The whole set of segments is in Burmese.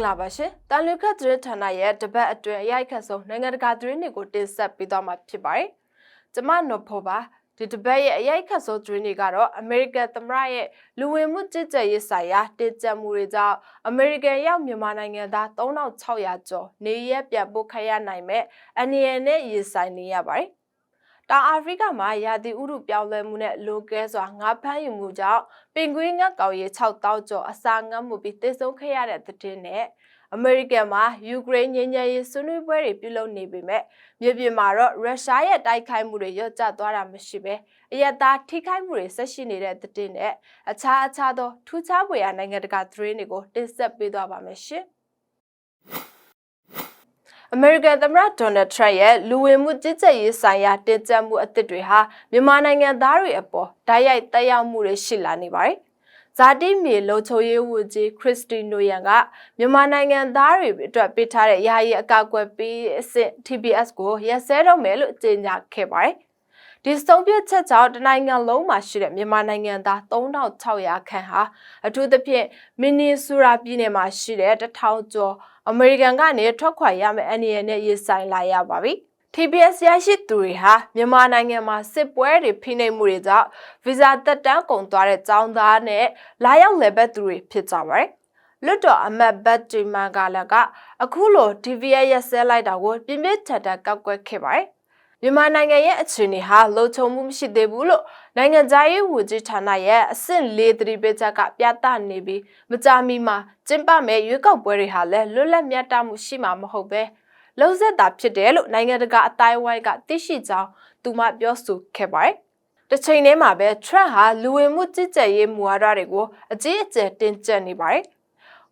္ဂလာပါရှင်။တန်လွခတ်သတင်းဌာနရဲ့တပတ်အတွင်းအရိုက်ခတ်ဆုံးနိုင်ငံတကာသတင်းတွေကိုတင်ဆက်ပေးသွားမှာဖြစ်ပါတယ်။ကျမနော်ဖော်ပါဒီတပတ်ရဲ့အရိုက်ခတ်ဆုံးသတင်းတွေကတော့အမေရိကန်သမ္မတရဲ့လူဝင်မှုကြီးကြပ်ရေးဆိုင်ရာတင်ကြပ်မှုတွေကြောင့်အမေရိကန်ရောက်မြန်မာနိုင်ငံသား3600ကျော်နေရက်ပြန်ပို့ခရနိုင်မဲ့အနေနဲ့ရင်ဆိုင်နေရပါတယ်။ တောင်အာဖရိကမှာရာသီဥတုပြောင်းလဲမှုနဲ့လိုကဲစွာငါးဖမ်းယူမှုကြောင့်ပင်ကွေးငတ်ကောင်ရေ6000ကျော်အစာငတ်မှုပြီးတိတ်ဆုံးခဲ့ရတဲ့သတင်းနဲ့အမေရိကန်မှာယူကရိန်းငြိမ်းချမ်းရေးဆွေးနွေးပွဲတွေပြုလုပ်နေပေမဲ့မြေပြင်မှာတော့ရုရှားရဲ့တိုက်ခိုက်မှုတွေရော့ကျသွားတာမရှိပဲအယက်သားထိခိုက်မှုတွေဆက်ရှိနေတဲ့သတင်းနဲ့အခြားအခြားသောထူးခြားဖွယ်ရာနိုင်ငံတကာသတင်းတွေကိုတင်ဆက်ပေးသွားပါမယ်ရှင်။ အမေရိကန်သမ္မတဒေါ်နယ်ထရန့်ရဲ့လူဝင်မှုကြီးကြပ်ရေးဆိုင်ရာတင်ကြပ်မှုအသစ်တွေဟာမြန်မာနိုင်ငံသားတွေအပေါ်ဓာတ်ရိုက်တက်ရောက်မှုတွေရှိလာနေပါတယ်။ဇာတိမြေလုံခြုံရေးဝန်ကြီးခရစ်စတီနိုယန်ကမြန်မာနိုင်ငံသားတွေအတွက်ပေးထားတဲ့ယာယီအကောက်အကွယ်ပေးအဆင့် TBS ကိုရက်စဲတော့မယ်လို့ကြေညာခဲ့ပါတယ်။ဒီစုံပြချက်ကြောင့်တနိုင်ငံလုံးမှာရှိတဲ့မြန်မာနိုင်ငံသား3600ခန့်ဟာအထူးသဖြင့်မင်နီဆူရာပြည်နယ်မှာရှိတဲ့1000ကျော်အမေရိကန်ကနေထွက်ခွာရမယ့်အနေနဲ့ရေးဆိုင်လာရပါပြီ။ TBS ရရှိသူတွေဟာမြန်မာနိုင်ငံမှာစစ်ပွဲတွေဖိနှိပ်မှုတွေကြောင့်ဗီဇာတက်တန်းကုန်သွားတဲ့ចောင်းသားနဲ့လာရောက်လည်ပတ်သူတွေဖြစ်ကြပါတယ်။လွတ်တော်အမတ်ဘတ်ဂျီမန်ကလည်းကအခုလို TBS ရက်စဲလိုက်တာကိုပြင်းပြထန်ထန်ကောက်ကွက်ခဲ့ပါတယ်။ မြန်မာနိုင်ငံရဲ့အခြေအနေဟာလုံခြုံမှုမရှိသေးဘူးလို့နိုင်ငံသားရေးဝန်ကြီးဌာနရဲ့အဆင့်၄သတိပေးချက်ကပြသနေပြီးမကြာမီမှာကျင်းပမဲ့ရွေးကောက်ပွဲတွေဟာလည်းလွတ်လပ်မြတ်တမှုရှိမှာမဟုတ်ပဲလုံးဆက်တာဖြစ်တယ်လို့နိုင်ငံတကာအတိုင်းဝိုင်းကသိရှိကြောင်းသူမပြောဆိုခဲ့ပါတယ်။တစ်ချိန်တည်းမှာပဲ Trump ဟာလူဝင်မှုကြီးကြပ်ရေးမူဝါဒတွေကိုအကြီးအကျယ်တင်ကျပ်နေပါတယ်။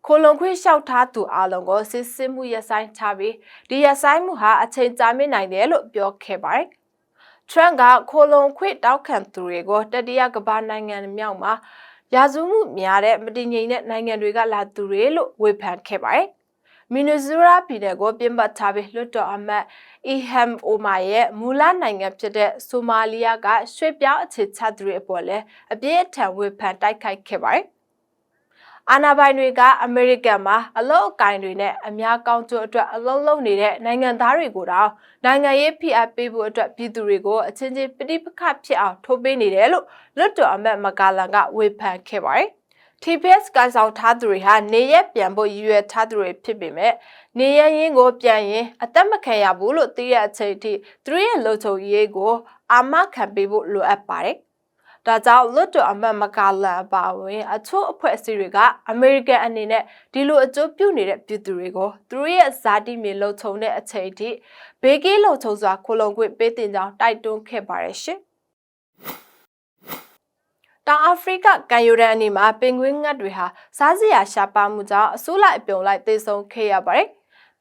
ခိုလုံခွင့်လျှောက်ထားသူအလုံးကိုစစ်စစ်မှုရဆိုင်ထားပြီးဒီရဆိုင်မှုဟာအချိန်ကြာမြင့်နိုင်တယ်လို့ပြောခဲ့ပါတယ်။ Trump ကခိုလုံခွင့်တောက်ခံသူတွေကိုတတိယကမ္ဘာနိုင်ငံမြောက်မှာရာဇဝမှုများတဲ့မတည်ငြိမ်တဲ့နိုင်ငံတွေကလာသူတွေလို့ဝေဖန်ခဲ့ပါတယ်။မီနီဇူရာပြည်နယ်ကိုပြင်ပထားပြီးလွတ်တော်အမတ်အီဟမ်အိုမာရဲ့မူလနိုင်ငံဖြစ်တဲ့ဆိုမာလီယာကရွှေ့ပြောင်းအခြေချသူတွေအပေါ်လည်းအပြည့်အထန်ဝေဖန်တိုက်ခိုက်ခဲ့ပါတယ်။ အာဏာပိုင်တွေကအမေရိကန်မှာအလုတ်အကင်တွေနဲ့အများကောင်းကျိုးအတွက်အလုံးလုံးနေတဲ့နိုင်ငံသားတွေကိုတော့နိုင်ငံရေးဖိအားပေးဖို့အတွက်ပြည်သူတွေကိုအချင်းချင်းပြိပခဖြစ်အောင်ထိုးပေးနေတယ်လို့လွတ်တော်အမတ်မကာလန်ကဝေဖန်ခဲ့ပါတယ်။ TPS ကဆောင်ထားသူတွေဟာနေရက်ပြန်ဖို့ရည်ရွယ်ထားသူတွေဖြစ်ပေမဲ့နေရရင်းကိုပြန်ရင်အသက်မခံရဘူးလို့သိရတဲ့အချိန်အထိသူရဲ့လုံခြုံရေးကိုအာမခံပေးဖို့လိုအပ်ပါတယ်။ ဒါကြောင့်လွတ်တော်အမတ်မကာလန်ပါဝင်အချို့အဖွဲ့အစည်းတွေကအမေရိကန်အနေနဲ့ဒီလိုအကျိုးပြုနေတဲ့ပြည်သူတွေကိုသူတို့ရဲ့ဇာတိမြေလုံခြုံတဲ့အချိန်အထိဘေးကင်းလုံခြုံစွာခိုလုံခွင့်ပေးတင်ကြောင်းတိုက်တွန်းခဲ့ပါတယ်ရှင်တောင်အာဖရိကကန်ယူရန်အနီမှာပင်ဂွင်းငတ်တွေဟာစားစရာရှားပါမှုကြောင့်အစိုးလိုက်အပြုံလိုက်သေဆုံးခဲ့ရပါတယ်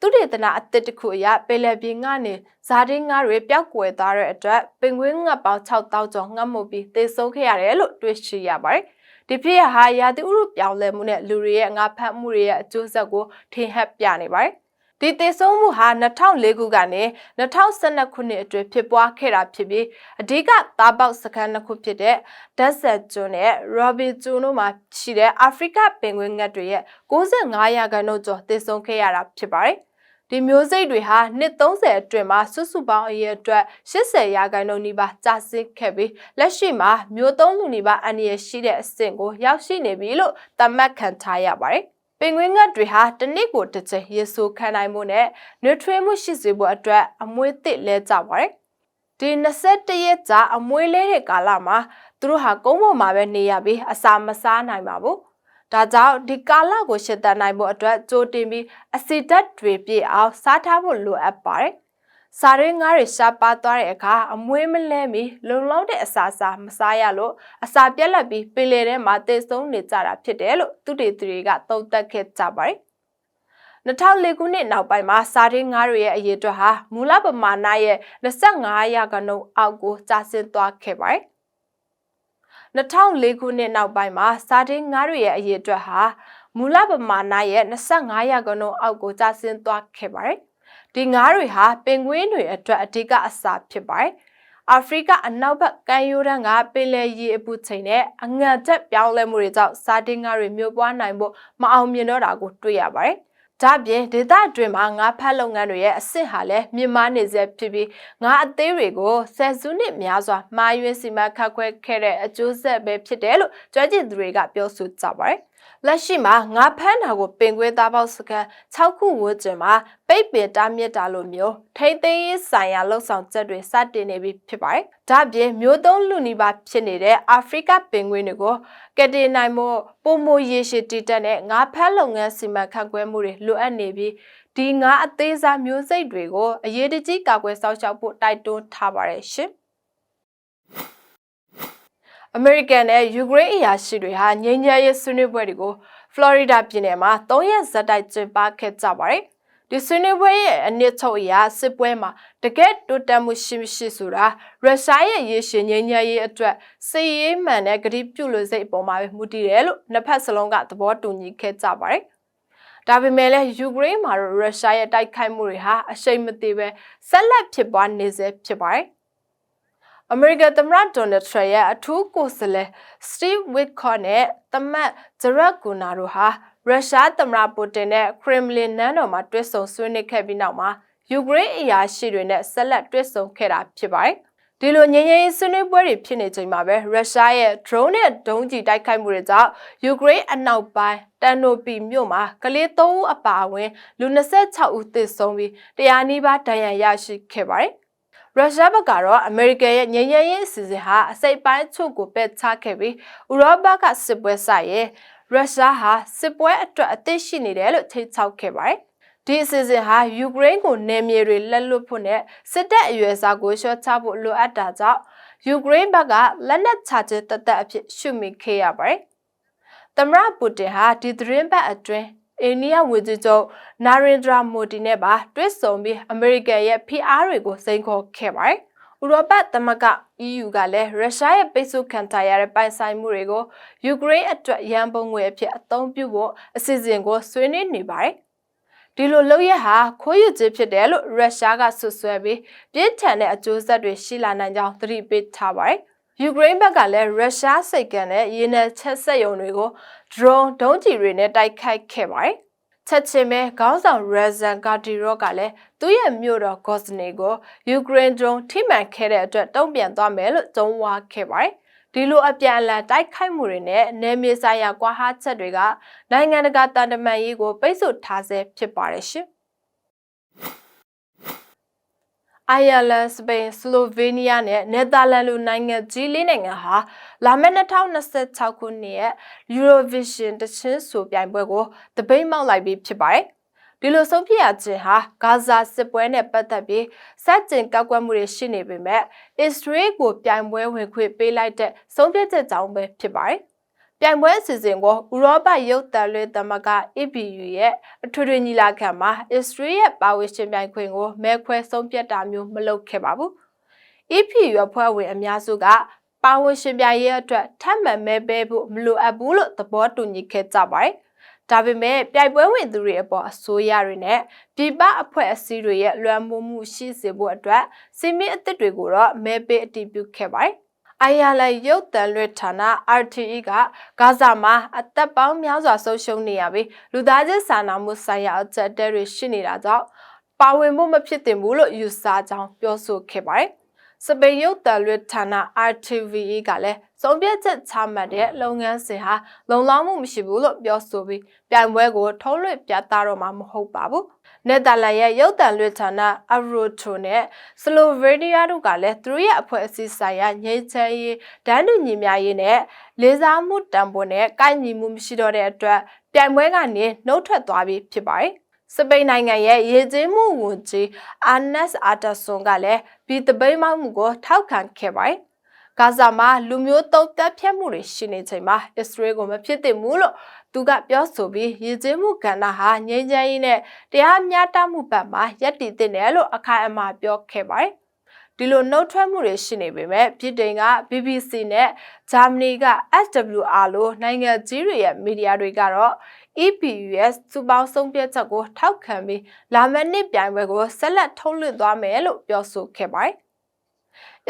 သူတေသနာအသစ်တစ်ခုအရပယ်လယ်ပြင်ကနေဇာတင်းငါးတွေပျောက်ကွယ်သွားတဲ့အတွက်ပင်ကွင်းငှက်ပေါင်း6000ကျော်ငှက်မှုပြီးသေဆုံးခဲ့ရတယ်လို့တွေ့ရှိရပါတယ်။ဒီဖြစ်ရဟာရာသီဥတုပြောင်းလဲမှုနဲ့လူတွေရဲ့ငါဖတ်မှုတွေရဲ့အကျိုးဆက်ကိုထင်ဟပ်ပြနေပါတယ်။ဒီသေဆုံးမှုဟာ2004ခုကနေ2012ခုနှစ်အတွင်းဖြစ်ပွားခဲ့တာဖြစ်ပြီးအဓိကသားပေါက်စခန်းတစ်ခုဖြစ်တဲ့ဒက်ဆက်ကျွန်းနဲ့ရော်ဘီကျွန်းတို့မှာရှိတဲ့အာဖရိကပင်ကွင်းငှက်တွေရဲ့65ရာခိုင်နှုန်းကျော်သေဆုံးခဲ့ရတာဖြစ်ပါတယ် ဒီမျိုးစိတ်တွေဟာနှစ်30အတွင်းမှာစုစုပေါင်းအရေအတွက်80ရာခိုင်နှုန်းနီးပါးကျဆင်းခဲ့ပြီးလက်ရှိမှာမျိုးသုံးလူနီးပါးအန္တရာယ်ရှိတဲ့အဆင့်ကိုရောက်ရှိနေပြီလို့သတ်မှတ်ခံထားရပါတယ်။ပင်ငွေငတ်တွေဟာတစ်နှစ်ကိုတစ်ချိန်ရေဆိုးခံနိုင်မှုနဲ့နျူထရီမှုရှိစေဖို့အတွက်အမွေးသစ်လဲကြပါတယ်။ဒီ21ရက်ကြာအမွေးလဲတဲ့ကာလမှာသူတို့ဟာကုန်းပေါ်မှာပဲနေရပြီးအစာမစားနိုင်ပါဘူး။ ဒါကြောင့်ဒီကာလကိုရှင်းတန်နိုင်ဖို့အတွက်ကြိုတင်ပြီးအစီဓာတ်တွေပြည့်အောင်စားထားဖို့လိုအပ်ပါတယ်။စားရင်းငါးတွေရှားပါသွားတဲ့အခါအမွေးမလဲမီလုံလောက်တဲ့အစာစားမစားရလို့အစာပြက်လက်ပြီးပင်လယ်ထဲမှာတည်ဆုံးနေကြတာဖြစ်တယ်လို့သူတေသူတွေကသုံးသပ်ခဲ့ကြပါတယ်။2004ခုနှစ်နောက်ပိုင်းမှာစားရင်းငါးတွေရဲ့အရေးအတွက်ဟာမူလပမာဏရဲ့25ရာခိုင်နှုန်းအောက်ကိုကျဆင်းသွားခဲ့ပါတယ်။ 2004ခုနှစ်နောက်ပိုင်းမှာစာတင်းငါးတွေရဲ့အရေးအတွက်ဟာမူလပမာဏရဲ့25ရာခိုင်နှုန်းအောက်ကိုကျဆင်းသွားခဲ့ပါတယ်။ဒီငါးတွေဟာပင်ကွင်းတွေအတွက်အဓိကအစာဖြစ်ပါတယ်။အာဖရိကအနောက်ဘက်ကမ်းရိုးတန်းကပင်လယ်ရေအပူချိန်နဲ့အငတ်တက်ပြောင်းလဲမှုတွေကြောင့်စာတင်းငါးတွေမြို့ပွားနိုင်ဖို့မအောင်မြင်တော့တာကိုတွေ့ရပါတယ်။ ဒါ့အပြင်ဒေသအတွင်းမှာငါးဖက်လုပ်ငန်းတွေရဲ့အဆင့်ဟာလည်းမြင့်မားနေစေဖြစ်ပြီးငါးအသေးတွေကိုဆယ်စုနှစ်များစွာမှားယွင်းစီမံခန့်ခွဲခဲ့တဲ့အကျိုးဆက်ပဲဖြစ်တယ်လို့ကြွကြင်သူတွေကပြောဆိုကြပါတယ်။ လက်ရှိမှာငါးဖမ်းတာကိုပင်ကွဲသားပေါက်စကန်6ခုဝန်းကျင်မှာပိတ်ပင်တားမြစ်တာလိုမျိုးထိမ့်သိမ်းရေးဆိုင်ရာလှုပ်ဆောင်ချက်တွေစတင်နေပြီဖြစ်ပါတယ်။ဒါ့အပြင်မျိုးသုံးလူနီပါဖြစ်နေတဲ့အာဖရိကပင်ကွင်းတွေကိုကယ်တင်နိုင်မှုပုံမရေရှည်တည်တက်တဲ့ငါးဖမ်းလုပ်ငန်းစီမံခန့်ခွဲမှုတွေလိုအပ်နေပြီးဒီငါးအသေးစားမျိုးစိတ်တွေကိုအရေးတကြီးကာကွယ်စောင့်ရှောက်ဖို့တိုက်တွန်းထားပါတယ်ရှင်။ အမေရိကန်နဲ့ယူကရိန်းအရာရှိတွေဟာငြိမ်းချမ်းရေးဆွေးနွေးပွဲတွေကိုဖလော်ရီဒါပြည်နယ်မှာ၃ရက်ဇက်တိုက်ကျင်းပခဲ့ကြပါတယ်။ဒီဆွေးနွေးပွဲရဲ့အနှစ်ချုပ်အရာစစ်ပွဲမှာတကယ့်တိုးတက်မှုရှိမရှိဆိုတာရုရှားရဲ့ရေရှည်ငြိမ်းချမ်းရေးအတွက်စစ်ရေးမှန်တဲ့ဂတိပြုလို့စိတ်အပေါ်မှာပဲမူတည်တယ်လို့နှစ်ဖက်စလုံးကသဘောတူညီခဲ့ကြပါတယ်။ဒါပေမဲ့လည်းယူကရိန်းမှာတော့ရုရှားရဲ့တိုက်ခိုက်မှုတွေဟာအရှိန်မသေးပဲဆက်လက်ဖြစ်ပွားနေဆဲဖြစ်ပါတယ်။ အမေရိကန်သမ္မတဒေါ်နယ်ထရရဲ့အထူးကိုယ်စားလှယ်စတီဗ်ဝစ်ကော့နဲ့သမတ်ဂျရက်ဂူနာတို့ဟာရုရှားသမ္မတပူတင်နဲ့ခရမ်လင်နန်းတော်မှာတွေ့ဆုံဆွေးနွေးခဲ့ပြီးနောက်မှာယူကရိန်းအရာရှိတွေနဲ့ဆက်လက်တွေ့ဆုံခဲ့တာဖြစ်ပါတယ်။ဒီလိုငြိမ်းချမ်းရေးဆွေးနွေးပွဲတွေဖြစ်နေချိန်မှာပဲရုရှားရဲ့ drone နဲ့ဒုံးကျည်တိုက်ခိုက်မှုတွေကြောင့်ယူကရိန်းအနောက်ပိုင်းတန်နိုပီမြို့မှာကလေး3ဦးအပါအဝင်လူ26ဦးသေဆုံးပြီးတရားနီးပါးဒဏ်ရာရရှိခဲ့ပါတယ်။ ရုရှားဘက်ကတော့အမေရိကန်ရဲ့ငြိမ်းချမ်းရေးအစီအစဉ်ဟာအစိပ်ပိုင်းချုပ်ကိုပယ်ချခဲ့ပြီးဥရောပကစစ်ပွဲဆိုင်ရဲ့ရုရှားဟာစစ်ပွဲအတွက်အသင့်ရှိနေတယ်လို့ထိတ်ချောက်ခဲ့ပါတယ်။ဒီအစီအစဉ်ဟာယူကရိန်းကိုနယ်မြေတွေလက်လွတ်ဖို့နဲ့စစ်တပ်အရွယ်စားကိုရှော့ချဖို့လိုအပ်တာကြောင့်ယူကရိန်းဘက်ကလက်နက်ချခြင်းတသက်အဖြစ်ရှုမိခဲ့ရပါတယ်။သမ္မတပူတင်ဟာဒီသတင်းပတ်အတွင်း အိန္ဒိယဝန်ကြီးချုပ်နာရင်ဒရာမိုဒီနဲ့ပါတွေ့ဆုံပြီးအမေရိကန်ရဲ့ဖိအားတွေကိုစိန်ခေါ်ခဲ့ပါတယ်။ဥရောပသမဂ္ဂ EU ကလည်းရုရှားရဲ့ပိတ်ဆို့ခံထားရတဲ့ပိုင်ဆိုင်မှုတွေကိုယူကရိန်းအတွက်ရန်ပုံငွေအဖြစ်အသုံးပြုဖို့အစီအစဉ်ကိုဆွေးနွေးနေပါတယ်။ဒီလိုလုပ်ရဟာခိုးယူခြင်းဖြစ်တယ်လို့ရုရှားကဆွဆွဲပြီးပြင်းထန်တဲ့အကျိုးဆက်တွေရှိလာနိုင်ကြောင်းသတိပေးထားပါတယ်။ ယူကရိန်းဘက်ကလည်းရုရှားစိတ်ကန်တဲ့ရေနံချက်ဆက်ရုံတွေကို drone ဒုံးကျည်တွေနဲ့တိုက်ခိုက်ခဲ့ပါတယ်။ချက်ချင်းပဲခေါင်းဆောင်ရဇန်ကာတီရော့ကလည်းသူ့ရဲ့မြို့တော်ဂေါ့စနေကိုယူကရိန်း drone ထိမှန်ခဲ့တဲ့အတွက်တုံ့ပြန်သွားမယ်လို့ကြုံဝါခဲ့ပါတယ်။ဒီလိုအပြန်အလှန်တိုက်ခိုက်မှုတွေနဲ့နယ်မြေဆိုင်ရာကွာဟချက်တွေကနိုင်ငံတကာတန်တမာရေးကိုပိတ်ဆို့ထားဆဲဖြစ်ပါတယ်ရှင်။ အိုင်ယာလန်၊စပိန်၊ဆလိုဗေးနီးယားနဲ့နယ်သာလန်လိုနိုင်ငံကြီးလေးနိုင်ငံဟာလာမယ့်2026ခုနှစ်ရဲ့ Eurovision တချင်းဆိုပြိုင်ပွဲကိုတပိတ်မောက်လိုက်ပြီးဖြစ်ပါတယ်။ဒီလိုဆုံးဖြတ်ရခြင်းဟာဂါဇာစစ်ပွဲနဲ့ပတ်သက်ပြီးစက်ကျင်ကောက်ကွက်မှုတွေရှိနေပေမဲ့အစ္စရေးကိုပြိုင်ပွဲဝင်ခွင့်ပေးလိုက်တဲ့ဆုံးဖြတ်ချက်ကြောင့်ပဲဖြစ်ပါတယ်။ ပြိုင်ပွဲအစီအစဉ်ကိုဥရောပရုပ်သံလွှင့်သမဂ္ဂ EBU ရဲ့အထွေထွေညီလာခံမှာအစ္စရေးရဲ့ပါဝင်ရှင်ပြိုင်ခွင့်ကိုမဲခွဲဆုံးဖြတ်တာမျိုးမလုပ်ခဲ့ပါဘူး။ EBU အဖွဲ့ဝင်အများစုကပါဝင်ရှင်ပြိုင်ရေးအတွက်ထပ်မံမဲပေးဖို့မလိုအပ်ဘူးလို့သဘောတူညီခဲ့ကြပါတယ်။ဒါပေမဲ့ပြိုင်ပွဲဝင်သူတွေအပေါ်အစိုးရတွေနဲ့ပြည်ပအဖွဲ့အစည်းတွေရဲ့လွှမ်းမိုးမှုရှိစေဖို့အတွက်စီမင်းအသစ်တွေကိုတော့မဲပေးအတည်ပြုခဲ့ပါတယ်။ အိုင်ယာလန်ရုပ်တံလွှတ်ဌာန RTE ကဂါဇာမှာအသက်ပေါင်းများစွာဆုံးရှုံးနေရပြီးလူသားချင်းစာနာမှုဆိုင်ရာအကျပ်တဲတွေရှိနေတာကြောင့်ပါဝင်မှုမဖြစ်သင့်ဘူးလို့ယူဆကြောင်းပြောဆိုခဲ့ပါတယ်။စပိန်ရုပ်တံလွှတ်ဌာန RTVE ကလည်းဆုံးဖြတ်ချက်ချမှတ်တဲ့လုပ်ငန်းစဉ်ဟာလုံလောက်မှုမရှိဘူးလို့ပြောဆိုပြီးပြိုင်ပွဲကိုထုံးလွှင့်ပြသတော့မှာမဟုတ်ပါဘူး။ နယ်သာလန်ရဲ့ရုပ်သံလွှင့်ဌာန Avroto နဲ့ Slovenia တို့ကလည်းသူတို့ရဲ့အဖွဲ့အစည်းဆိုင်ရာငြိမ်းချမ်းရေးဒန်းတူညီမျှရေးနဲ့လေးစားမှုတန်ဖိုးနဲ့ကိုက်ညီမှုမရှိတော့တဲ့အတွက်ပြိုင်ပွဲကနေနှုတ်ထွက်သွားပြီးဖြစ်ပါတယ်။စပိန်နိုင်ငံရဲ့ရေကျင်းမှုဝန်ကြီးအာနက်အာတာဆွန်ကလည်းဒီတပိတ်မောက်မှုကိုထောက်ခံခဲ့ပါတယ်ဂါဇာမှာလူမျိုးတုံးတက်ဖြတ်မှုတွေရှိနေချိန်မှာအစ္စရေးကိုမဖြစ်သင့်ဘူးလို့သူကပြောဆိုပြီးရည်ကျင်းမှုကဏ္ဍဟာငြိမ်းချမ်းရေးနဲ့တရားမျှတမှုဘက်မှာယက်တည်တဲ့တယ်လို့အခိုင်အမာပြောခဲ့ပါတယ်ဒီလိုနှုတ်ထွက်မှုတွေရှိနေပေမဲ့ပြည်တိုင်က BBC နဲ့ဂျာမနီက SWR လိုနိုင်ငံကြီးတွေရဲ့မီဒီယာတွေကတော့ EPUS စုပေါင်းဆုံးဖြတ်ချက်ကိုထောက်ခံပြီးလာမယ့်နှစ်ပြိုင်ပွဲကိုဆက်လက်ထုတ်လွှင့်သွားမယ်လို့ပြောဆိုခဲ့ပါတယ်။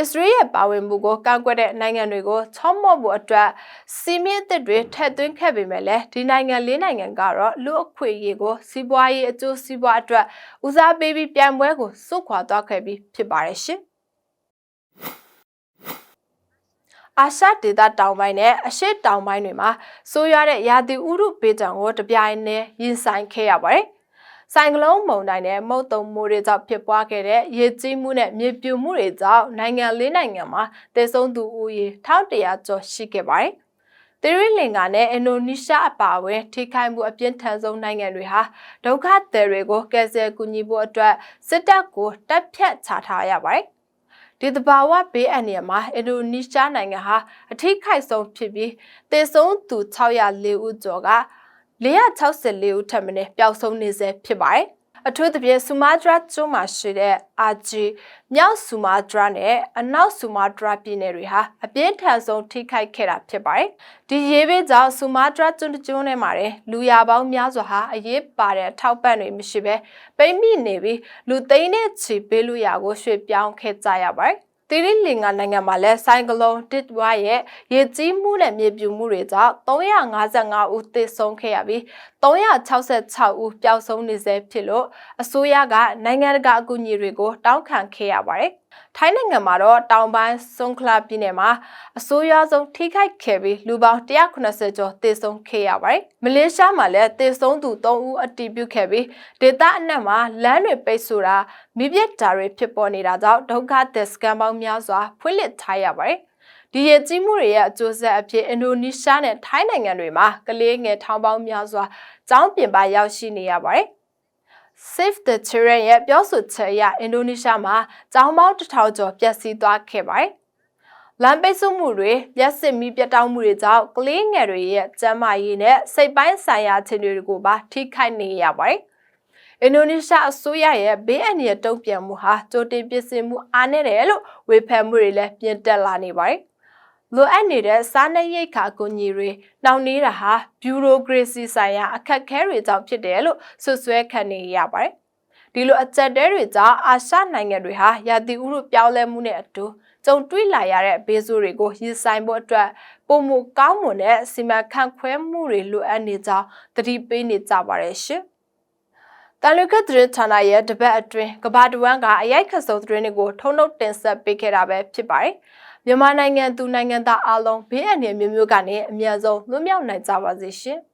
အစ္စရေးရဲ့ပါဝင်မှုကိုကန့်ကွက်တဲ့နိုင်ငံတွေကိုချောမော့ဖို့အတွက်စီမင်းအသစ်တွေထည့်သွင်းခဲ့ပေမဲ့လည်းဒီနိုင်ငံလေးနိုင်ငံကတော့လူအခွင့်အရေးကိုစီးပွားရေးအကျိုးစီးပွားအတွက်ဦးစားပေးပြီးပြန်ပွဲကိုစွတ်ခွာသွားခဲ့ပြီးဖြစ်ပါတယ်ရှင်အာရှဒေသတောင်ပိုင်းနဲ့အရှေ့တောင်ပိုင်းတွေမှာဆိုးရွားတဲ့ရာသီဥတုဘေးကြောင့်ကိုတပြိုင်နက်ရင်ဆိုင်ခဲ့ရပါတယ်။ ဆိုင်ကလုန်းမုန်တိုင်းနဲ့မုတ်တုံမိုးတွေကြောင့်ဖြစ်ပွားခဲ့တဲ့ရေကြီးမှုနဲ့မြေပြိုမှုတွေကြောင့်နိုင်ငံလေးနိုင်ငံမှာသေဆုံးသူဦးရေ1100ကျော်ရှိခဲ့ပါတယ်။သီရိလင်္ကာနဲ့အင်ဒိုနီးရှားအပါအဝင်ထိခိုက်မှုအပြင်းထန်ဆုံးနိုင်ငံတွေဟာဒုက္ခသည်တွေကိုကယ်ဆယ်ကူညီဖို့အတွက်စစ်တပ်ကိုတပ်ဖြတ်ချထားရပါတယ်။ဒီတဘာဝဘေးအန္တရာယ်မှာအင်ဒိုနီးရှားနိုင်ငံဟာအထိခိုက်ဆုံးဖြစ်ပြီးသေဆုံးသူ604ဦးကျော်က 464ဦးထပ်မံပျောက်ဆုံးနေဆဲဖြစ်ပါတယ်။အထူးသဖြင့်ဆူမာတရာကျွန်းမှာရှိတဲ့အာဂျီမြောက်ဆူမာတရာနဲ့အနောက်ဆူမာတရာပြည်နယ်တွေဟာအပြင်းထန်ဆုံးထိခိုက်ခဲ့တာဖြစ်ပါတယ်။ဒီရေးပေးကြောင့်ဆူမာတရာကျွန်းကျွန်းထဲမှာလူရပေါင်းများစွာဟာအရေးပါတဲ့ထောက်ပံ့တွေမရှိဘဲပိမ့်မိနေပြီးလူသိန်းနဲ့ချီပေးလို့ရကိုရွှေ့ပြောင်းခဲ့ကြရပါတယ်။ တီရီလင်္ကာနိုင်ငံမှာလည်းဆိုင်ကလုန်းတစ်ဝါရဲ့ရေကြီးမှုနဲ့မြေပြိုမှုတွေကြောင့်355ဦးသေဆုံးခဲ့ရပြီး366ဦးပျောက်ဆုံးနေဆဲဖြစ်လို့အစိုးရကနိုင်ငံတကာအကူအညီတွေကိုတောင်းခံခဲ့ရပါတယ်။ ထိုင်းနိုင်ငံမှာတော့တောင်ပိုင်းဆွန်ခလာပြည်နယ်မှာအဆိုးရွားဆုံးထိခိုက်ခဲ့ပြီးလူပေါင်း190ကျော်သေဆုံးခဲ့ရပါတယ်။မလေးရှားမှာလည်းသေဆုံးသူ3ဦးအတည်ပြုခဲ့ပြီးဒေသအနှံ့မှာလမ်းတွေပိတ်ဆို့တာမိပြက်တာတွေဖြစ်ပေါ်နေတာကြောင့်ဒုက္ခသည်စခန်းပေါင်းများစွာဖွင့်လှစ်ထားရပါတယ်။ဒီရကြီးမှုတွေရဲ့အကျိုးဆက်အဖြစ်အင်ဒိုနီးရှားနဲ့ထိုင်းနိုင်ငံတွေမှာကလေးငယ်ထောင်ပေါင်းများစွာကျောင်းပြင်ပရောက်ရှိနေရပါတယ်။ Save the Children ရဲ့ပြောဆိုချက်အရအင်ဒိုနီးရှားမှာကျောင်းပေါင်းတစ်ထောင်ကျော်ပျက်စီးသွားခဲ့ပါတယ်။လမ်းပိတ်ဆို့မှုတွေ၊ရက်စစ်မီးပြတ်တောက်မှုတွေကြောင့်ကလေးငယ်တွေရဲ့ကျန်းမာရေးနဲ့စိတ်ပိုင်းဆိုင်ရာအခြေအနေတွေကိုပါထိခိုက်နေရပါတယ်။အင်ဒိုနီးရှားအစိုးရရဲ့ဘေးအန္တရာယ်တုံ့ပြန်မှုဟာကြိုတင်ပြင်ဆင်မှုအားနည်းတယ်လို့ဝေဖန်မှုတွေလည်းပြင်းတက်လာနေပါတယ်။ လိုအပ်နေတဲ့စားနပ်ရိက္ခာကူညီတွေနှောင့်နှေးတာဟာဘျူရိုကရေစီဆိုင်ရာအခက်အခဲတွေကြောင့်ဖြစ်တယ်လို့ဆွဆွဲခံနေရပါတယ်။ဒီလိုအကြက်တဲတွေကြောင့်အာရှနိုင်ငံတွေဟာရာသီဥတုပြောင်းလဲမှုနဲ့အတူကြုံတွေ့လာရတဲ့ဘေးဆိုးတွေကိုရင်ဆိုင်ဖို့အတွက်ပုံမကောင်းမွန်တဲ့စီမံခန့်ခွဲမှုတွေလိုအပ်နေကြောင်းသတိပေးနေကြပါတယ်ရှင်။တန်လွကသတင်းဌာနရဲ့တပတ်အတွင်းကဘာတဝမ်းကအရိုက်ခတ်ဆုံးသတင်းတွေကိုထုံနှုတ်တင်ဆက်ပေးခဲ့တာပဲဖြစ်ပါတယ်။ မြန်မာနိုင်ငံသူနိုင်ငံသားအားလုံးဘေးအန္တရာယ်မျိုးမျိုးကနေအများဆုံးလွတ်မြောက်နိုင်ကြပါစေရှင်။